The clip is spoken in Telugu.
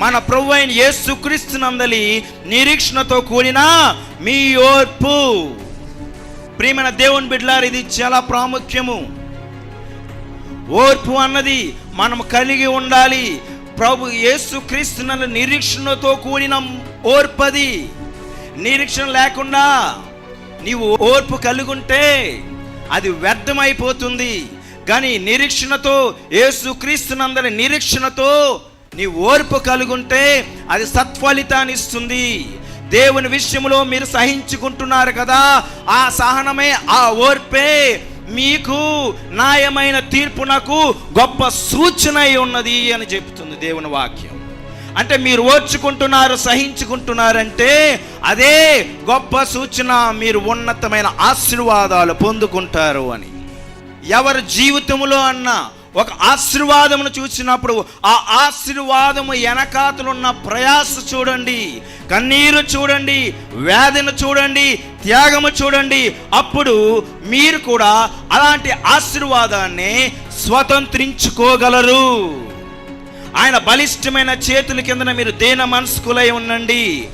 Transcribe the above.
మన ప్రభు అయిన యేసుక్రీస్తునందలి నిరీక్షణతో కూడిన మీ ఓర్పు. ప్రియమైన దేవుని బిడ్డలారు ఇది చాలా ప్రాముఖ్యము. ఓర్పు అన్నది మనం కలిగి ఉండాలి. ప్రభు యేసుక్రీస్తునందు నిరీక్షణతో కూడిన ఓర్పది నిరీక్షణ లేకుండా నీవు ఓర్పు కలిగి ఉంటే అది వ్యర్థమైపోతుంది. కానీ నిరీక్షణతో యేసుక్రీస్తునందరి నిరీక్షణతో నీ ఓర్పు కలుగుంటే అది సత్ఫలితాన్ని ఇస్తుంది. దేవుని విషయంలో మీరు సహించుకుంటున్నారు కదా ఆ సహనమే ఆ ఓర్పే మీకు న్యాయమైన తీర్పునకు గొప్ప సూచన అయి ఉన్నది అని చెప్తుంది దేవుని వాక్యం. అంటే మీరు ఓర్చుకుంటున్నారు సహించుకుంటున్నారంటే అదే గొప్ప సూచన మీరు ఉన్నతమైన ఆశీర్వాదాలు పొందుకుంటారు అని. ఎవరి జీవితంలో అన్నా ఒక ఆశీర్వాదమును చూసినప్పుడు ఆ ఆశీర్వాదము వెనకాతలున్న ప్రయాస చూడండి కన్నీరు చూడండి వేదన చూడండి త్యాగము చూడండి. అప్పుడు మీరు కూడా అలాంటి ఆశీర్వాదాన్ని స్వతంత్రించుకోగలరు. ఆయన బలిష్టమైన చేతుల కిందన మీరు దేన మనస్కులై ఉండండి.